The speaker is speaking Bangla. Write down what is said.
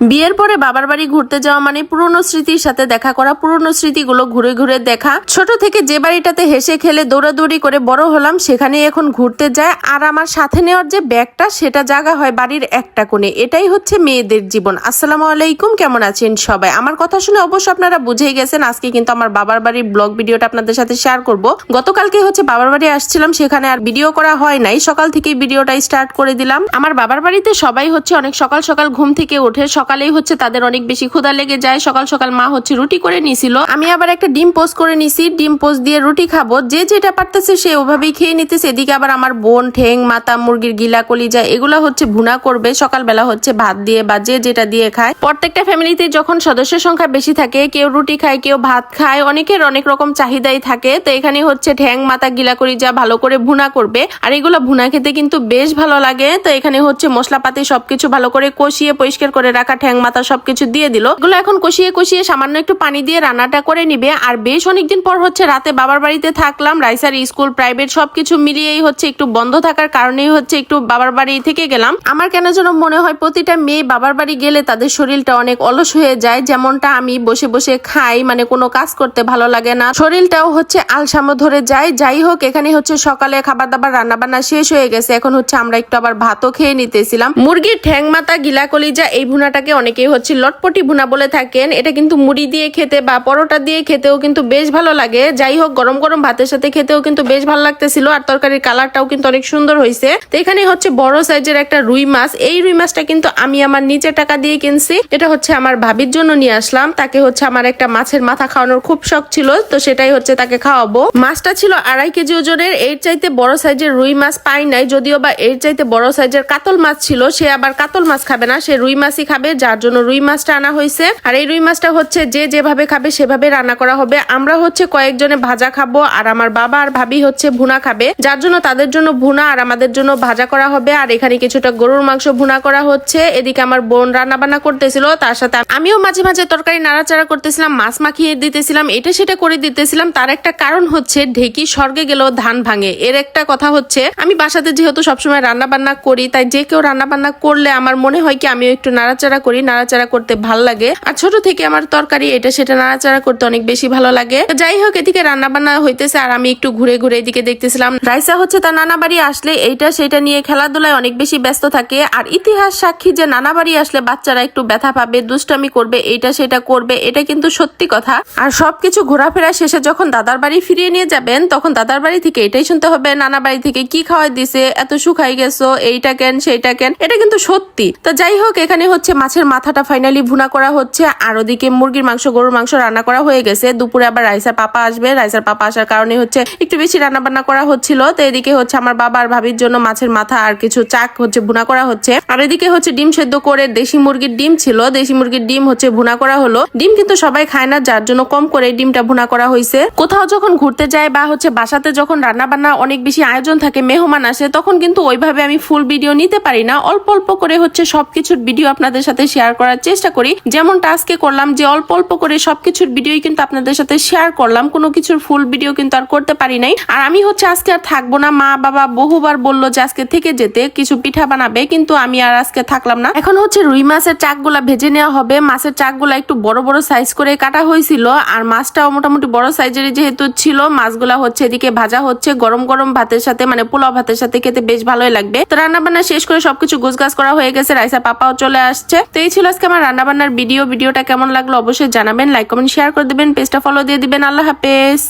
বিয়ের পরে বাবার বাড়ি ঘুরতে যাওয়া মানে পুরনো স্মৃতির সাথে দেখা করা। পুরনো স্মৃতিগুলো ঘুরে ঘুরে দেখা। ছোট থেকে যে বাড়িটাতে হেসে খেলে দৌড়াদৌড়ি করে বড় হলাম সেখানে এখন ঘুরতে যায় আর আমার সাথে নেওয়ার যে ব্যাগটা, সেটা জায়গা হয় বাড়ির একটা কোণে। এটাই হচ্ছে মেয়েদের জীবন। আসসালামু আলাইকুম, কেমন আছেন সবাই? আমার কথা শুনে অবশ্য আপনারা বুঝেই গেছেন, আজকে কিন্তু আমার বাবার বাড়ির ব্লগ ভিডিওটা আপনাদের সাথে শেয়ার করব। গতকালকে হচ্ছে বাবার বাড়ি আসছিলাম, সেখানে আর ভিডিও করা হয় নাই। সকাল থেকে ভিডিওটা স্টার্ট করে দিলাম। আমার বাবার বাড়িতে সবাই হচ্ছে অনেক সকাল সকাল ঘুম থেকে ওঠে সকালেই হচ্ছে তাদের অনেক বেশি ক্ষুধা লেগে যায়। সকাল সকাল মা হচ্ছে রুটি করে নিছিল। আমি আবার একটা ডিম পোস্ট করে নিছি। ডিম পোস্ট দিয়ে রুটি খাব। যে যেটা পারতেছে সে ওভাবেই খেয়ে নিতেছে। এদিকে আবার আমার বোন ঠেং মাথা, মুরগির গিলা, কলিজা, এগুলো হচ্ছে ভুনা করবে। সকালবেলা হচ্ছে ভাত দিয়ে বা যে যেটা দিয়ে খায়। প্রত্যেকটা ফ্যামিলিতে যখন সদস্যের সংখ্যা বেশি থাকে, কেউ রুটি খায়, কেউ ভাত খায়, অনেকের অনেক রকম চাহিদাই থাকে। তো এখানে হচ্ছে ঠ্যাং, মাথা, গিলা, কলিজা ভালো করে ভুনা করবে। আর এগুলো ভুনা খেতে কিন্তু বেশ ভালো লাগে। তো এখানে হচ্ছে মশলাপাতি সবকিছু ভালো করে কষিয়ে, পরিষ্কার করে রাখা ঠ্যাং মাথা সবকিছু দিয়ে দিল। এগুলো এখন কষিয়ে কষিয়ে সামান্য একটু পানি দিয়ে রান্নাটা করে নিবে। আর বেশ অনেকদিন পর হচ্ছে রাতে বাবার বাড়িতে থাকলাম। রাইসার স্কুল, প্রাইভেট সবকিছু মিলিয়েই হচ্ছে একটু বন্ধ থাকার কারণেই হচ্ছে একটু বাবার বাড়ি থেকে গেলাম। আমার কেন যেন মনে হয় প্রতিটা মেয়ে বাবার বাড়ি গেলে তাদের শরীরটা অনেক অলস হয়ে যায়। যেমনটা আমি বসে বসে খাই মানে কোনো কাজ করতে ভালো লাগে না। শরীরটাও হচ্ছে আলসামো ধরে যায়। যাই হোক, এখানে হচ্ছে সকালে খাবার দাবার রান্না বান্না শেষ হয়ে গেছে। এখন হচ্ছে আমরা একটু আবার ভাতও খেয়ে নিতেছিলাম। মুরগির ঠ্যাং মাথা গিলা কলিজা এই ভুনাটাকে অনেকেই হচ্ছে লটপটি ভুনা বলে থাকেন। এটা কিন্তু মুড়ি দিয়ে খেতে বা পরোটা দিয়ে খেতেও কিন্তু বেশ ভালো লাগে। যাই হোক, গরম গরম ভাতের সাথে খেতেও কিন্তু বেশ ভালো লাগতেছিল আর তরকারির কালারটাও কিন্তু অনেক সুন্দর হয়েছে তো এখানে হচ্ছে বড় সাইজের একটা রুই মাছ। এই রুই মাছটা কিন্তু আমি আমার নিচে টাকা দিয়ে কিনছি। এটা হচ্ছে আমার ভাবির জন্য নিয়ে আসলাম। তাকে হচ্ছে আমার একটা মাছের মাথা খাওয়ানোর খুব শখ ছিল। তো সেটাই হচ্ছে তাকে খাওয়াবো। মাছটা ছিল আড়াই কেজি ওজনের। এর চাইতে বড় সাইজের রুই মাছ পাই নাই। যদিও বা এর চাইতে বড় সাইজের কাতল মাছ ছিল, সে আবার কাতল মাছ খাবে না। সে রুই মাছই খাবে। যার জন্য রুই মাছটা আনা হয়েছে। আর এই রুই মাছটা হচ্ছে যে যেভাবে খাবে সেভাবে রান্না করা হবে। আমরা হচ্ছে কয়েকজনে ভাজা খাব আর আমার বাবা আর ভাবি হচ্ছে ভুনা খাবে। যার জন্য তাদের জন্য ভুনা আর আমাদের জন্য ভাজা করা হবে। আর এখানে কিছুটা গরুর মাংস ভুনা করা হচ্ছে। এদিকে আমার বোন রান্না বান্না করতেছিল। তার সাথে আমিও মাঝে মাঝে তরকারি নাড়াচাড়া করতেছিলাম, মাছ মাখিয়ে দিতেছিলাম, এটা সেটা করে দিতেছিলাম। তার একটা কারণ হচ্ছে ঢেকি স্বর্গে গেলেও ধান ভাঙে। এর একটা কথা হচ্ছে, আমি বাসাতে যেহেতু সবসময় রান্না বান্না করি, তাই যে কেউ রান্না বান্না করলে আমার মনে হয় কি আমিও একটু নাড়াচাড়া করি, নাড়াচাড়া করতে ভালো লাগে। আর ছোট থেকে আমার তরকারি, এটা সেটা নাড়াচাড়া করতে অনেক বেশি ভালো লাগে। যাই হোক, এদিকে রান্না বান্না হইতেছে আর আমি একটু ঘুরে ঘুরে এদিকে দেখতেছিলাম। রাইসা হচ্ছে তার নানা বাড়ি আসলে, এইটা সেটা নিয়ে খেলাধুলায় অনেক বেশি ব্যস্ত থাকে। আর ইতিহাস সাক্ষী যে নানা বাড়ি আসলে বাচ্চারা একটু ব্যথা পাবে, দুষ্টামি করবে, এইটা সেটা করবে, এটা কিন্তু সত্যি কথা। আর সবকিছু ঘোরাফেরা শেষে যখন দাদার বাড়ি ফিরিয়ে নিয়ে যাবেন, তখন দাদার বাড়ি থেকে এটাই শুনতে হবে নানা বাড়ি থেকে কি খাওয়াই দিছে, এত শুকাই গেছো, এইটা কেন, সেইটা কেন, এটা কিন্তু সত্যি। তো যাই হোক, এখানে হচ্ছে মাছের মাথাটা ফাইনালি ভুনা করা হচ্ছে। আর ওদিকে মুরগির মাংস, গরুর মাংস রান্না করা হয়ে গেছে। দুপুরে আবার রাইসার পাপা আসবে। রাইসার পাপা আসার কারণে হচ্ছে একটু বেশি রান্না বান্না করা হচ্ছিল। তো এদিকে হচ্ছে আমার বাবা আর ভাবির জন্য মাছের মাথা আর কিছু চাক হচ্ছে ভুনা করা হচ্ছে। আর এদিকে হচ্ছে ডিম সেদ্ধ করে দেশি মুরগির ডিম ছিল। দেশি মুরগির ডিম হচ্ছে ভুনা করা হলো। ডিম কিন্তু সবাই খায় না, যার জন্য কম করে ডিমটা ভুনা করা হয়েছে কোথাও যখন ঘুরতে যায় বা হচ্ছে বাসাতে যখন রান্না বান্না অনেক বেশি আয়োজন থাকে, মেহমান আসে, তখন কিন্তু ওইভাবে আমি ফুল ভিডিও নিতে পারি না। অল্প অল্প করে হচ্ছে সবকিছুর ভিডিও আপনাদের সাথে শেয়ার করার চেষ্টা করি। যেমনটা আজকে করলাম যে অল্প অল্প করে সবকিছুর ভিডিওই কিন্তু আপনাদের সাথে শেয়ার করলাম। কোনো কিছুর ফুল ভিডিও কিন্তু আর করতে পারি নাই। আর আমি হচ্ছে আজকে আর থাকব না। মা বাবা বহুবার বলল যে আজকে থেকে যেতে, কিছু পিঠা বানাবে, কিন্তু আমি আর আজকে থাকলাম না। এখন হচ্ছে রুই মাছের চাকগুলা ভেজে নেওয়া হবে। মাছের চাকগুলা একটু বড় বড় সাইজ করে কাটা হয়েছিল। আর মাছটাও মোটামুটি বড় সাইজের যেহেতু ছিল। মাছগুলা হচ্ছে এদিকে ভাজা হচ্ছে। গরম গরম ভাতের সাথে মানে পোলাও ভাতের সাথে খেতে বেশ ভালোই লাগবে। তো রান্না বান্না শেষ করে সবকিছু গোছগাছ করা হয়ে গেছে। রাইসা পাপাও চলে আসছে। তো এই ছিল আজকে আমার রান্নাবান্নার ভিডিও। ভিডিওটা কেমন লাগল অবশ্যই জানাবেন লাইক কমেন্ট শেয়ার করে দেবেন পেজটা ফলো দিয়ে দিবেন। আল্লাহ হাফেজ।